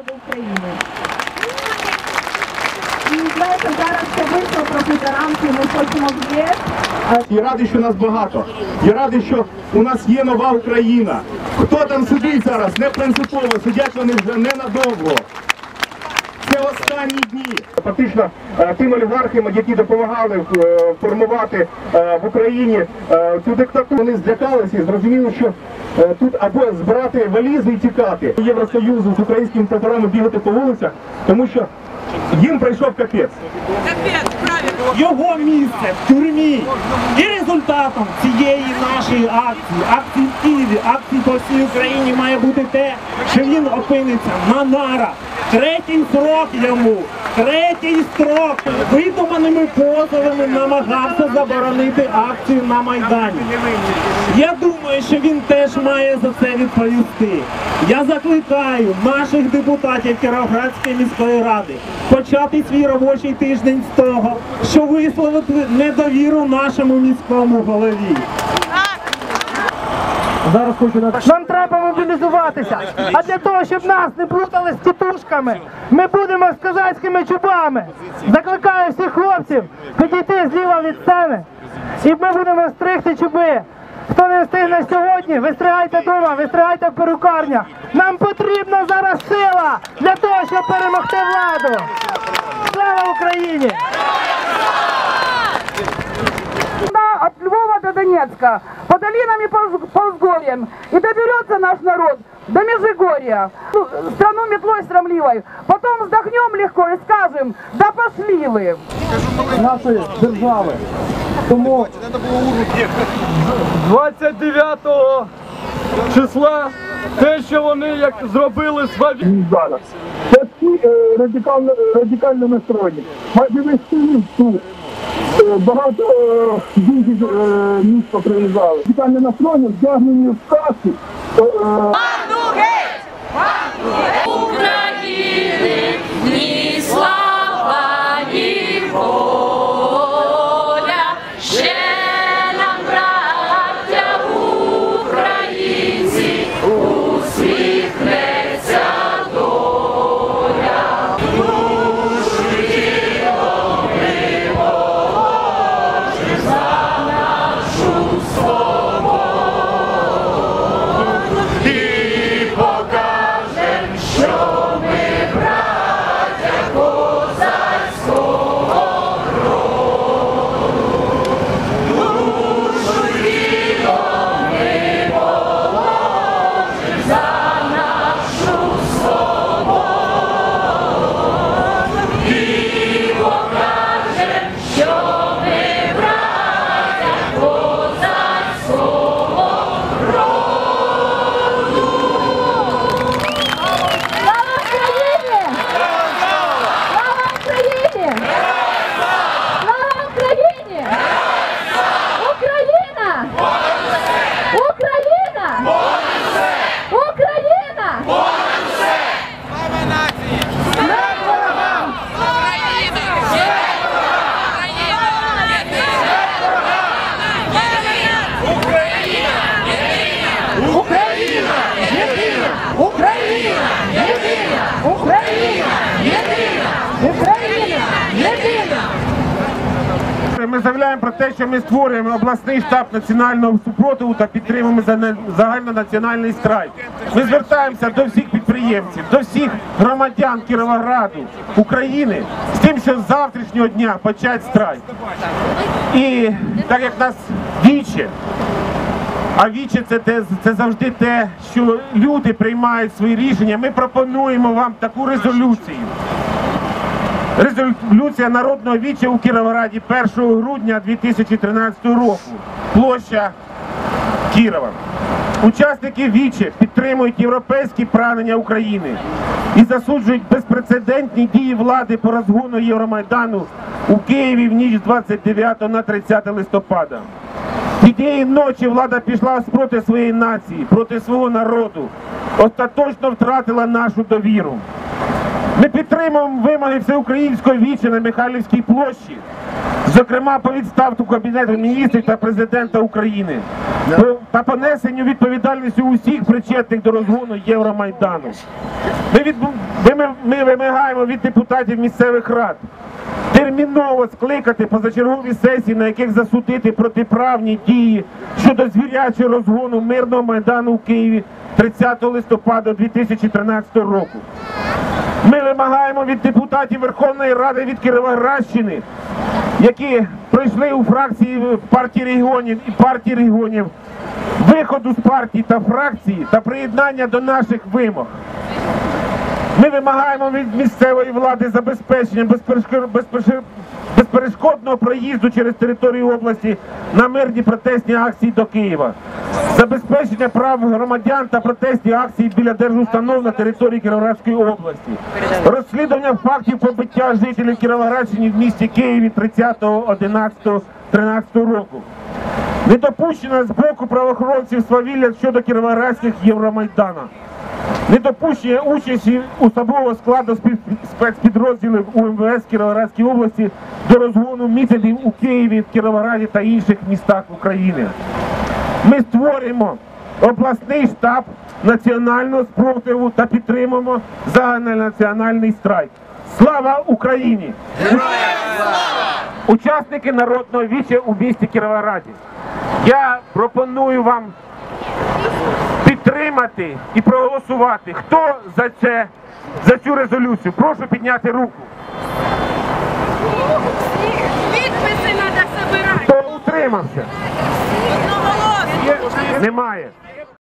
України. І знаєте, зараз це вийшло про за ми хочемо в ЄС. Я радий, що нас багато. Я радий, що у нас є нова Україна. Хто там сидить зараз, не принципово, сидять вони вже ненадовго. Це останні дні. Фактично е, тим олігархам, які допомагали е, формувати е, в Україні цю диктатуру, вони злякалися і зрозуміли, що тут або збирати валізи і тікати Євросоюзу з українськими прапорами бігати по вулицях, тому що їм прийшов капець. його місце в тюрмі. І результатом цієї нашої акції, акції в Києві, акції по всій Україні має бути те, що він опиниться на нарах. Третій строк йому, третій строк видуманими позовами намагався заборонити акцію на Майдані. Я думаю, що він теж має за це відповісти. Я закликаю наших депутатів Кіровоградської міської ради почати свій робочий тиждень з того, що висловити недовіру нашому міському голові. Зараз хочу на Нам треба мобілізуватися. А для того, щоб нас не плутали з тітушками, ми будемо з козацькими чубами. Закликаю всіх хлопців підійти зліва від сцени, і ми будемо стригти чуби. Хто не встигне сьогодні, вистригайте вдома, вистригайте в перукарнях. Нам потрібна зараз сила для того, щоб перемогти владу. Слава Україні! до Донецка, по долинам и полз- ползгорьям. И доберется наш народ до Межигорья, ну, страну метлой срамливой. Потом вздохнем легко и скажем, да пошли вы. нашої держави. Тому 29 числа те, що вони як зробили з Ваві- зараз. Це всі е, радикально, радикально настроєні. Майже весь Київ тут. Е, Багато дітей жінки е, міста приїжджали. Радикально настроєння вдягнені в каски. Пан України Ми заявляємо про те, що ми створюємо обласний штаб національного супротиву та підтримуємо за- загальнонаціональний страйк. Ми звертаємося до всіх підприємців, до всіх громадян Кіровограду, України з тим, що з завтрашнього дня почать страйк. І так як нас віче, а віче це, те, це завжди те, що люди приймають свої рішення. Ми пропонуємо вам таку резолюцію. Резолюція народного віча у Кіровограді 1 грудня 2013 року. Площа Кірова. Учасники віче підтримують європейські прагнення України і засуджують безпрецедентні дії влади по розгону Євромайдану у Києві в ніч з 29 на 30 листопада. Тієї ночі влада пішла проти своєї нації, проти свого народу, остаточно втратила нашу довіру. Ми підтримуємо вимоги всеукраїнської вічі на Михайлівській площі, зокрема по відставку Кабінету міністрів та президента України. Та понесенню відповідальності усіх причетних до розгону Євромайдану. Ми, від, ми, ми вимагаємо від депутатів місцевих рад терміново скликати позачергові сесії, на яких засудити протиправні дії щодо звірячого розгону мирного майдану у Києві 30 листопада 2013 року. Ми вимагаємо від депутатів Верховної Ради від Кіровоградщини, які пройшли у фракції партії регіонів і партії регіонів, виходу з партії та фракції та приєднання до наших вимог. Ми вимагаємо від місцевої влади забезпечення безперешко- безперешкодного проїзду через територію області на мирні протестні акції до Києва, забезпечення прав громадян та протестні акції біля держустанов на території Кіровоградської області, розслідування фактів побиття жителів Кіровоградщини в місті Києві 30, 11, 13 року. Недопущено з боку правоохоронців свавілля щодо кіровоградських Євромайдана. Недопущення участі особового складу спецпідрозділів УМВС Кіровоградській області до розгону мітингів у Києві, Кіровограді та інших містах України. Ми створюємо обласний штаб національного спротиву та підтримуємо загальнонаціональний страйк. Слава Україні! Учасники народного віча у місті Кіровограді. Я пропоную вам підтримати і проголосувати. Хто за це, за цю резолюцію? Прошу підняти руку. Підписи треба збирати. Хто утримався? Немає.